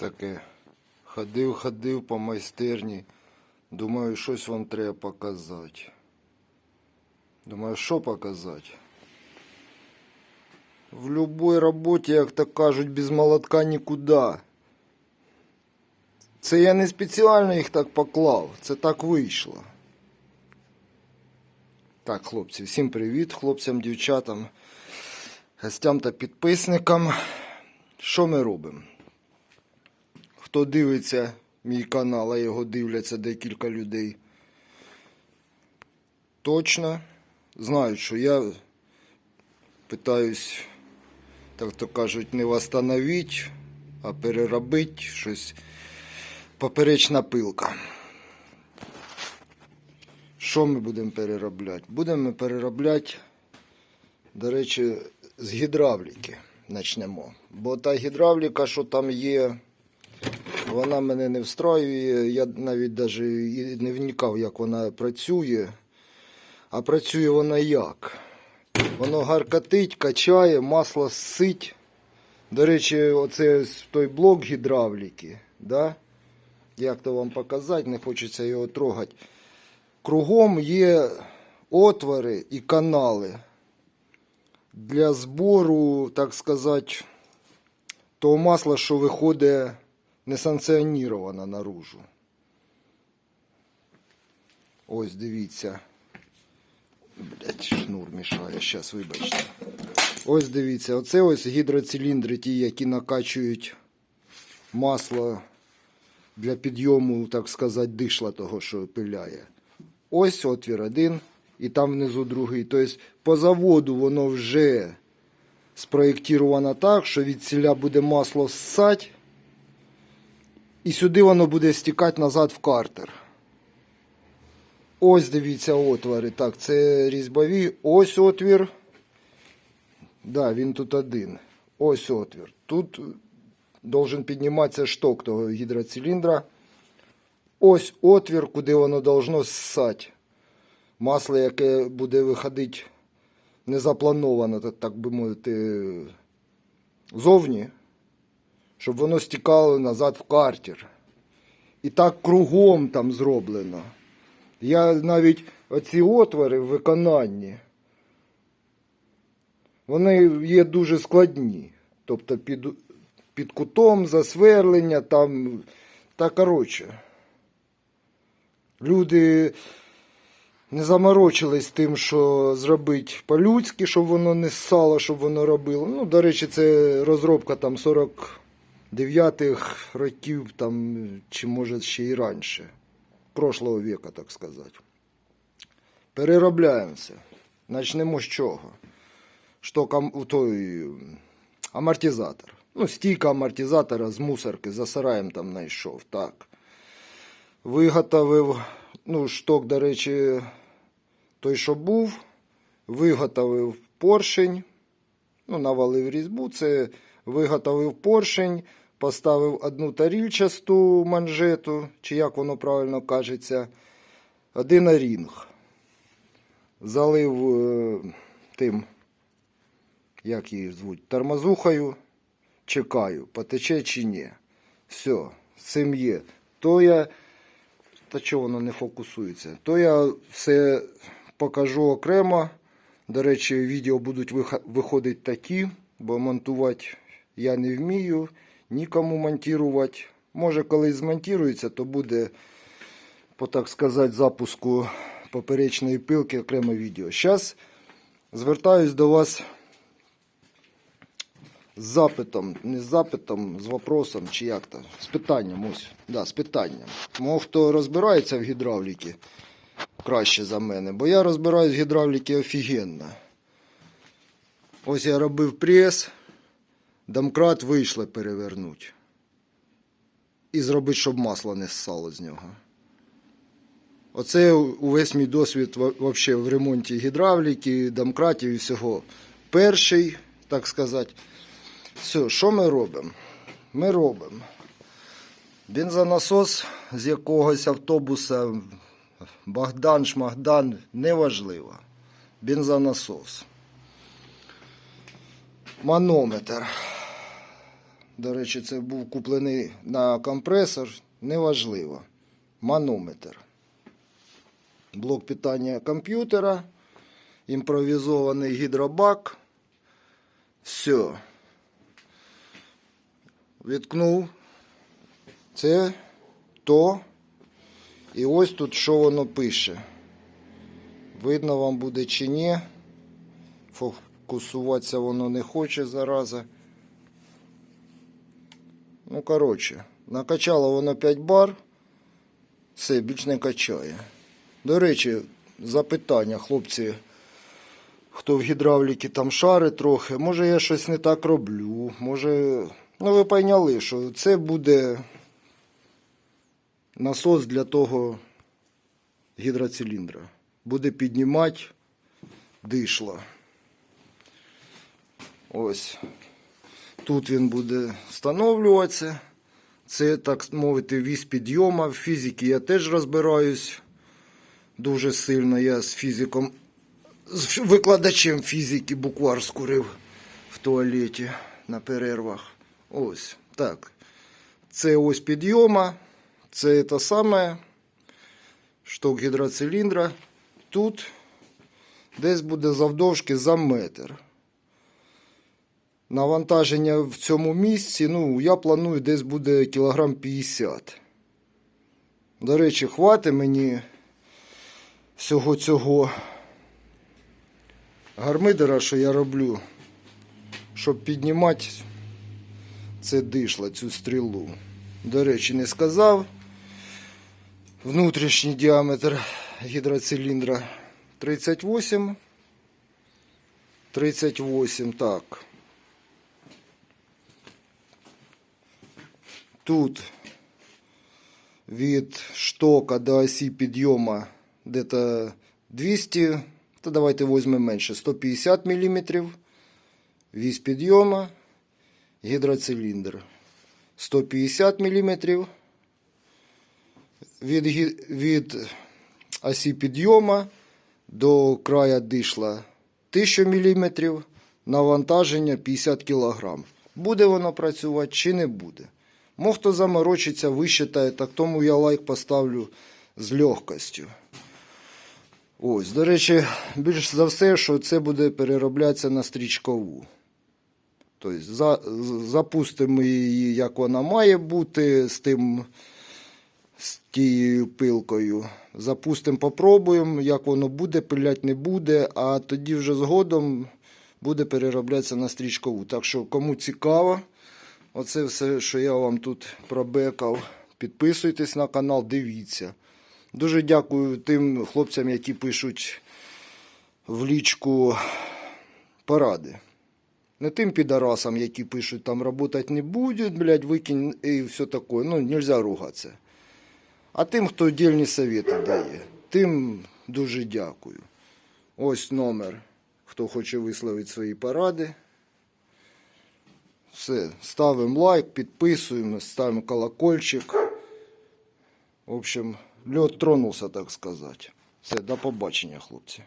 Таке. Ходив, ходив по майстерні. Думаю, щось вам треба показати. Думаю, що показати? В будь-якій роботі, як то кажуть, без молотка нікуди. Це я не спеціально їх так поклав, це так вийшло. Так, хлопці, всім привіт, хлопцям, дівчатам, гостям та підписникам. Що ми робимо? Хто дивиться мій канал, а його дивляться декілька людей. Точно знають, що я питаюсь, так то кажуть, не восстановити, а переробити щось поперечна пилка. Що ми будемо переробляти? Будемо переробляти, до речі, з гідравліки почнемо. Бо та гідравліка, що там є, вона мене не встраює. Я навіть даже не вникав, як вона працює. А працює вона як? Воно гаркатить, качає, масло сить. До речі, оце той блок гідравліки. Да? Як то вам показати, не хочеться його трогати. Кругом є отвори і канали для збору, так сказати, того масла, що виходить несанкціоніровано наружу. Ось дивіться. Блять, шнур мішає, зараз вибачте. Ось дивіться, оце ось гідроциліндри, ті, які накачують масло для підйому, так сказати, дишла того, що пиляє. Ось отвір один, і там внизу другий. Тобто по заводу воно вже спроєктовано так, що від ціля буде масло ссать, і сюди воно буде стікати назад в картер. Ось дивіться отвори. Так, це різьбові. Ось отвір. Да, він тут один. Ось отвір. Тут должен підніматися шток того гідроциліндра. Ось отвір, куди воно должно ссати. Масло, яке буде виходити незаплановано, так- би мовити, зовні, щоб воно стікало назад в картер. І так кругом там зроблено. Я навіть оці отвори в виконанні, вони є дуже складні. Тобто під, під кутом засверлення там. Та коротше. Люди не заморочились тим, що зробити по-людськи, щоб воно не ссало, щоб воно робило. Ну, до речі, це розробка там 49-х років, там, чи може ще і раніше. Прошлого віка, так сказати. Переробляємося. Начнемо з чого? Шток ам- той амортизатор. Ну, стійка амортизатора з мусорки за сараєм там знайшов. Так. Виготовив, ну, шток, до речі, той, що був, виготовив поршень, ну, навалив різьбу, це виготовив поршень, поставив одну тарільчасту манжету, чи як воно правильно кажеться, один рінг. Залив е, тим, як її звуть, тормозухою, чекаю, потече чи ні. Все, цим є. То я. Та чого воно не фокусується? То я все покажу окремо. До речі, відео будуть виходити такі, бо монтувати я не вмію, нікому монтувати. Може, колись змонтується, то буде, по так сказати, запуску поперечної пилки окреме відео. Зараз звертаюсь до вас з запитом, не з запитом, з вопросом, чи як то, з питанням, ось, да, з питанням. Мов хто розбирається в гідравліки краще за мене, бо я розбираюсь в гідравліки офігенно. Ось я робив прес, домкрат вийшло перевернути. І зробити, щоб масло не ссало з нього. Оце увесь мій досвід вообще в ремонті гідравліки, домкратів і всього. Перший, так сказати. Все, що ми робимо? Ми робимо бензонасос з якогось автобуса, Богдан, Шмагдан, неважливо. Бензонасос. Манометр. До речі, це був куплений на компресор. Неважливо. Манометр. Блок питання комп'ютера. Імпровізований гідробак. Все. Відкнув. Це то. І ось тут що воно пише. Видно вам буде чи ні. Фокусуватися воно не хоче зараза. Ну, коротше, накачало воно 5 бар. Все, більш не качає. До речі, запитання, хлопці, хто в гідравліки там шари трохи, може я щось не так роблю, може. Ну, ви пойняли, що це буде насос для того гідроциліндра. Буде піднімати дишло. Ось. Тут він буде встановлюватися. Це, так мовити, вісь підйома. В фізиці я теж розбираюсь дуже сильно. Я з фізиком, з викладачем фізики буквар скурив в туалеті на перервах. Ось так. Це ось підйома. Це те саме шток гідроциліндра. Тут десь буде завдовжки за метр. Навантаження в цьому місці, ну, я планую десь буде кілограм 50. До речі, хватить мені всього цього гармидера, що я роблю, щоб піднімати це дишло, цю стрілу. До речі, не сказав. Внутрішній діаметр гідроциліндра 38. 38, так. Тут від штока до осі підйома где-то 200, то давайте візьмемо менше, 150 мм. Вісь підйома, гідроциліндр 150 мм. Від, від осі підйома до края дишла 1000 мм, навантаження 50 кг. Буде воно працювати чи не буде. Мог хто заморочиться, висчитає, так тому я лайк поставлю з легкостю. Ось, до речі, більш за все, що це буде перероблятися на стрічкову. Тобто за, запустимо її, як вона має бути, з тим з тією пилкою. Запустимо, попробуємо, як воно буде, пилять не буде, а тоді вже згодом буде перероблятися на стрічкову. Так що, кому цікаво, оце все, що я вам тут пробекав. Підписуйтесь на канал, дивіться. Дуже дякую тим хлопцям, які пишуть в лічку поради. Не тим підарасам, які пишуть, там работать не будет, блядь, викинь і все таке. Ну, нельзя ругатися. А тим, хто дільні совєти дає, тим дуже дякую. Ось номер, хто хоче висловити свої поради. Все, ставимо лайк, підписуємо, ставимо колокольчик. В общем, лед тронувся, так сказати. Все, до побачення, хлопці.